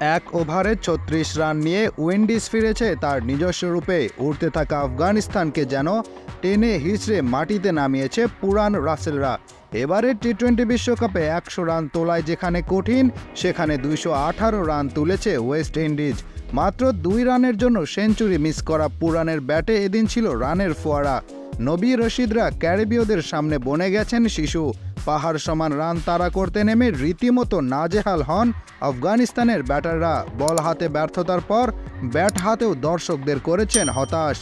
এক ওভারে ছত্রিশ রান নিয়ে উইন্ডিজ ফিরেছে তার নিজস্ব রূপে। উঠতে থাকা আফগানিস্তানকে যেন টেনে হিচড়ে মাটিতে নামিয়েছে পুরান রাসেলরা। এবারে টি টোয়েন্টি বিশ্বকাপে একশো রান তোলায় যেখানে কঠিন, সেখানে দুইশো আঠারো রান তুলেছে ওয়েস্ট ইন্ডিজ। মাত্র দুই রানের জন্য সেঞ্চুরি মিস করা পুরানের ব্যাটে এদিন ছিল রানের ফোয়ারা। নবী রশিদরা ক্যারিবীয়দের সামনে বনে গেছেন শিশু। পাহাড় সমান রান তাড়া করতে নেমে রীতিমতো নাজেহাল হন আফগানিস্তানের ব্যাটাররা। বল হাতে ব্যর্থতার পর ব্যাট হাতেও দর্শকদের করেছেন হতাশ।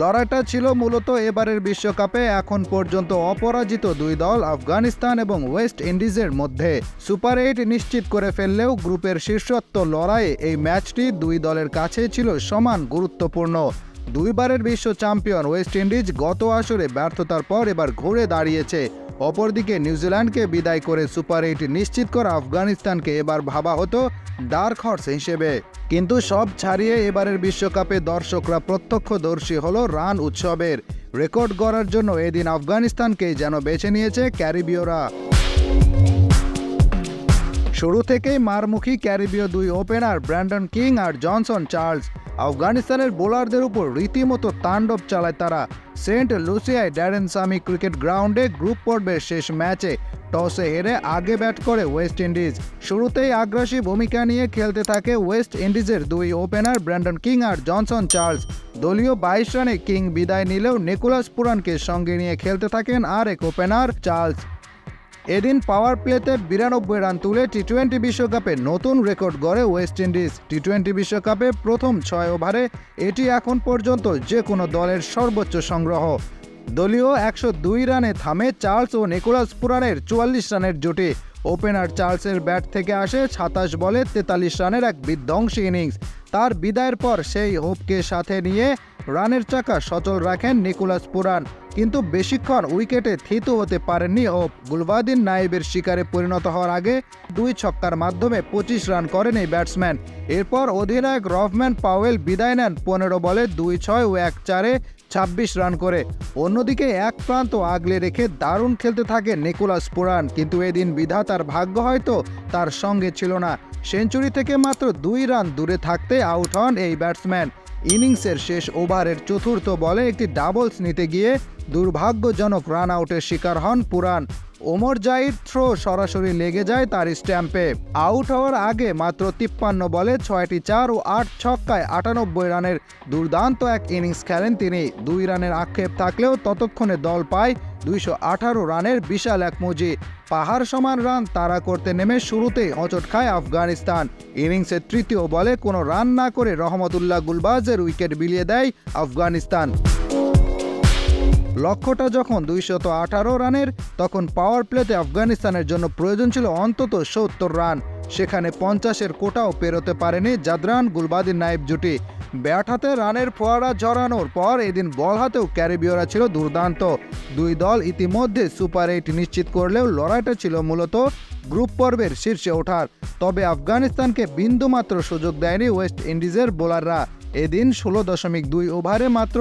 লড়াইটা ছিল মূলত এবারের বিশ্বকাপে, এখন পর্যন্ত অপরাজিত দুই দল আফগানিস্তান এবং ওয়েস্ট ইন্ডিজের মধ্যে। সুপার এইট নিশ্চিত করে ফেললেও গ্রুপের শীর্ষত্ব লড়াইয়ে এই ম্যাচটি দুই দলের কাছে ছিল সমান গুরুত্বপূর্ণ। দুইবারের বিশ্ব চ্যাম্পিয়ন ওয়েস্ট ইন্ডিজ গত আসরে ব্যর্থতার পর এবার ঘুরে দাঁড়িয়েছে। অপরদিকে নিউজিল্যান্ডকে বিদায় করে সুপার এইট নিশ্চিত করা আফগানিস্তানকে এবার ভাবা হতো ডার্ক হর্স হিসেবে। কিন্তু সব ছাড়িয়ে এবারের বিশ্বকাপে দর্শকরা প্রত্যক্ষদর্শী হল রান উৎসবের। রেকর্ড গড়ার জন্য এদিন আফগানিস্তানকে যেন বেছে নিয়েছে ক্যারিবীয়রা। শুরু থেকেই মারমুখী ক্যারিবীয় দুই ওপেনার ব্র্যান্ডন কিং আর জনসন চার্লস। আফগানিস্তানের বোলারদের উপর রীতিমতো তাণ্ডব চালায় তারা। সেন্ট লুসিয়ায় ড্যারেন সামি ক্রিকেট গ্রাউন্ডে গ্রুপ পর্বের শেষ ম্যাচে টসে হেরে আগে ব্যাট করে ওয়েস্ট ইন্ডিজ। শুরুতেই আগ্রাসী ভূমিকা নিয়ে খেলতে থাকে ওয়েস্ট ইন্ডিজের দুই ওপেনার ব্র্যান্ডন কিং আর জনসন চার্লস। দলীয় বাইশ রানে কিং বিদায় নিলেও নিকোলাস পুরানকে সঙ্গে নিয়ে খেলতে থাকেন আর এক ওপেনার চার্লস। এদিন পাওয়ার প্লেতে বিরানব্বই রান তুলে টি টোয়েন্টি বিশ্বকাপে নতুন রেকর্ড গড়ে ওয়েস্ট ইন্ডিজ টি টোয়েন্টি বিশ্বকাপে প্রথম ছয় ওভারে এটি এখন পর্যন্ত যে কোনো দলের সর্বোচ্চ সংগ্রহ। দলীয় একশো দুই রানে থামে চার্লস ও নিকোলাস পুরানের চুয়াল্লিশ রানের জুটি। ওপেনার চার্লসের ব্যাট থেকে আসে সাতাশ বলে তেতাল্লিশ রানের এক বিধ্বংসী ইনিংস। তার বিদায়ের পর সেই হোপকে সাথে নিয়ে রানের চাকা সচল রাখেন নিকোলাস পুরান। কিন্তু বেশিক্ষণ উইকেটে থিতু হতে পারেননি হোপ গুলবাদিন নাইবের শিকারে পরিণত হওয়ার আগে দুই ছক্কার মাধ্যমে পঁচিশ রান করেন এই ব্যাটসম্যান। এরপর অধিনায়ক রফম্যান পাওয়েল বিদায় নেন পনেরো বলে দুই ছয় ও এক চারে ছাব্বিশ রান করে। অন্যদিকে এক প্রান্ত আগলে রেখে দারুণ খেলতে থাকে নিকোলাস পুরান। কিন্তু এদিন বিধাতার ভাগ্য হয়তো তার সঙ্গে ছিল না। সেঞ্চুরি থেকে মাত্র দুই রান দূরে থাকতে আউট হন এই ব্যাটসম্যান। ইনিংসের শেষ ওভারের চতুর্থ বলে একটি ডাবলস নিতে গিয়ে দুর্ভাগ্যজনক রান আউটের শিকার হন পুরান। ওমর জাইদ থ্রো সরাসরি লেগে যায় তার স্ট্যাম্পে। আউট হওয়ার আগে মাত্র তিপ্পান্ন বলে ছয়টি চার ও আট ছক্কায় আটানব্বই রানের দুর্দান্ত এক ইনিংস খেলেন তিনি। দুই রানের আক্ষেপ থাকলেও ততক্ষণে দল পায় দুইশো আঠারো রানের বিশাল এক মুজি। পাহাড় সমান রান তাড়া করতে নেমে শুরুতেই অচট খায় আফগানিস্তান। ইনিংসের তৃতীয় বলে কোনো রান না করে রহমতুল্লাহ গুলবাজের উইকেট বিলিয়ে দেয় আফগানিস্তান। লক্ষ্যটা যখন দুইশত আঠারো রানের, তখন পাওয়ার প্লেতে আফগানিস্তানের জন্য প্রয়োজন ছিল অন্তত সত্তর রান। সেখানে পঞ্চাশের কোটাও পেরোতে পারেনি জাদরান গুলবাদিন নাইব জুটি। ব্যাট হাতে রানের ফোয়ারা জড়ানোর পর এদিন বল হাতেও ক্যারিবীয়রা ছিল দুর্দান্ত। দুই দল ইতিমধ্যে সুপার এইট নিশ্চিত করলেও লড়াইটা ছিল মূলত গ্রুপ পর্বের শীর্ষে ওঠার। তবে আফগানিস্তানকে বিন্দুমাত্র সুযোগ দেয়নি ওয়েস্ট ইন্ডিজের বোলাররা। এদিন ষোলো দশমিক দুই ওভারে মাত্র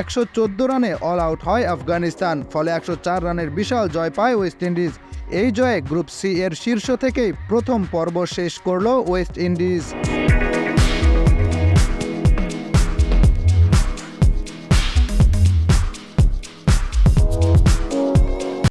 একশো চোদ্দ রানে অল আউট হয় আফগানিস্তান, ফলে একশো চার রানের বিশাল জয় পায় ওয়েস্ট ইন্ডিজ। এই জয়ে গ্রুপ সি এর শীর্ষ থেকেই প্রথম পর্ব শেষ করল ওয়েস্ট ইন্ডিজ।